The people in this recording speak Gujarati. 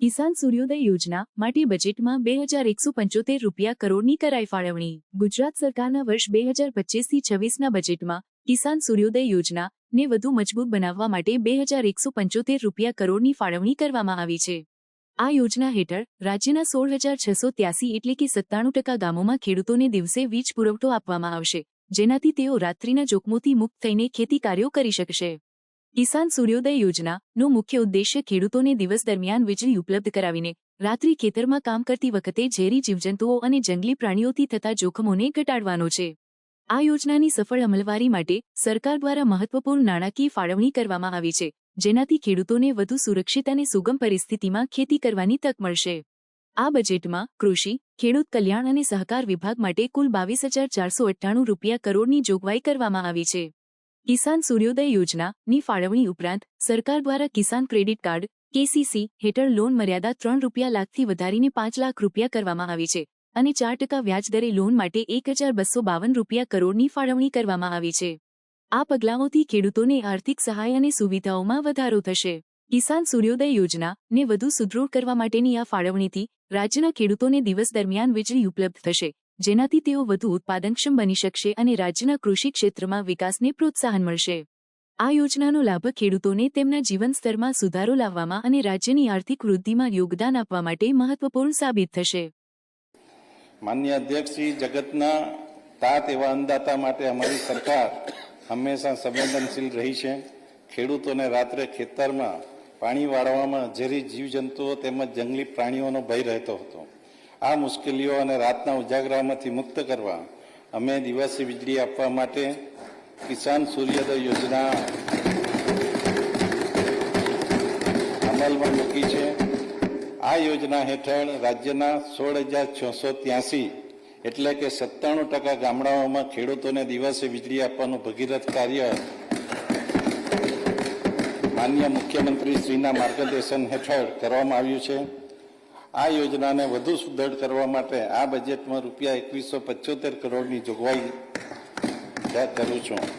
કિસાન સૂર્યોદય યોજના માટે બજેટમાં બે હજાર એકસો પંચોતેર રૂપિયા કરોડની કરાઈ ફાળવણી. ગુજરાત સરકારના વર્ષ બે હજાર પચીસથી છવ્વીસના બજેટમાં કિસાન સૂર્યોદય યોજના ને વધુ મજબૂત બનાવવા માટે બે હજાર એકસો પંચોતેર રૂપિયા કરોડની ફાળવણી કરવામાં આવી છે. આ યોજના હેઠળ રાજ્યના સોળ હજાર છસો ત્યાસી એટલે કે સત્તાણું ટકા ગામોમાં ખેડૂતોને દિવસે વીજ પુરવઠો આપવામાં આવશે, જેનાથી તેઓ રાત્રિના જોખમોથી મુક્ત થઈને ખેતી કાર્યો કરી શકશે. કિસાન સૂર્યોદય યોજનાનો મુખ્ય ઉદ્દેશ્ય ખેડૂતોને દિવસ દરમિયાન વીજળી ઉપલબ્ધ કરાવીને, રાત્રિ ખેતરમાં કામ કરતી વખતે ઝેરી જીવજંતુઓ અને જંગલી પ્રાણીઓથી થતા જોખમોને ઘટાડવાનો છે. આ યોજનાની સફળ અમલવારી માટે સરકાર દ્વારા મહત્વપૂર્ણ નાણાકીય ફાળવણી કરવામાં આવી છે, જેનાથી ખેડૂતોને વધુ સુરક્ષિત અને સુગમ પરિસ્થિતિમાં ખેતી કરવાની તક મળશે. આ બજેટમાં કૃષિ, ખેડૂત કલ્યાણ અને સહકાર વિભાગ માટે કુલ બાવીસ હજાર ચારસો અઠ્ઠાણું રૂપિયા કરોડની જોગવાઈ કરવામાં આવી છે. કિસાન સૂર્યોદય યોજનાની ફાળવણી ઉપરાંત સરકાર દ્વારા કિસાન ક્રેડિટ કાર્ડ, કેસીસી હેઠળ લોન મર્યાદા ત્રણ રૂપિયા લાખથી વધારીને પાંચ લાખ રૂપિયા કરવામાં આવી છે અને ચાર ટકા વ્યાજદરે લોન માટે એક હજાર બસો બાવન રૂપિયા કરોડની ફાળવણી કરવામાં આવી છે. આ પગલાંઓથી ખેડૂતોને આર્થિક સહાય અને સુવિધાઓમાં વધારો થશે. કિસાન સૂર્યોદય યોજનાને વધુ સુદૃઢ કરવા માટેની આ ફાળવણીથી રાજ્યના ખેડૂતોને દિવસ દરમિયાન વીજળી ઉપલબ્ધ થશે જેનાથી તેઓ વધુ ઉત્પાદનક્ષમ બની શકશે અને રાજ્યના કૃષિ ક્ષેત્રમાં વિકાસને પ્રોત્સાહન મળશે. આ યોજનાનો લાભ ખેડૂતોને તેમના જીવનસ્તરમાં સુધારો લાવવામાં અને રાજ્યની આર્થિક વૃદ્ધિમાં યોગદાન આપવા માટે મહત્વપૂર્ણ સાબિત થશે. માન્ય અધ્યક્ષ શ્રી, જગતના તાત એવા અંદાતા માટે અમારી સરકાર હંમેશા સંવેદનશીલ રહી છે. ખેડૂતોને રાત્રે ખેતરમાં પાણી વાળવામાં ઝેરી જીવજંતુઓ તેમજ જંગલી પ્રાણીઓનો ભય રહેતો હતો. આ મુશ્કેલીઓ અને રાતના ઉજાગરામાંથી મુક્ત કરવા અમે દિવસે વીજળી આપવા માટે કિસાન સૂર્યોદય યોજના અમલમાં મૂકી છે. આ યોજના હેઠળ રાજ્યના સોળ હજાર છસો ત્યાસી એટલે કે સત્તાણું ટકા ગામડાઓમાં ખેડૂતોને દિવસે વીજળી આપવાનું ભગીરથ કાર્ય માન્ય મુખ્યમંત્રી શ્રીના માર્ગદર્શન હેઠળ કરવામાં આવ્યું છે. આ યોજનાને વધુ સુદૃઢ કરવા માટે આ બજેટમાં રૂપિયા એકવીસો પચોતેર કરોડની જોગવાઈ કરું છું.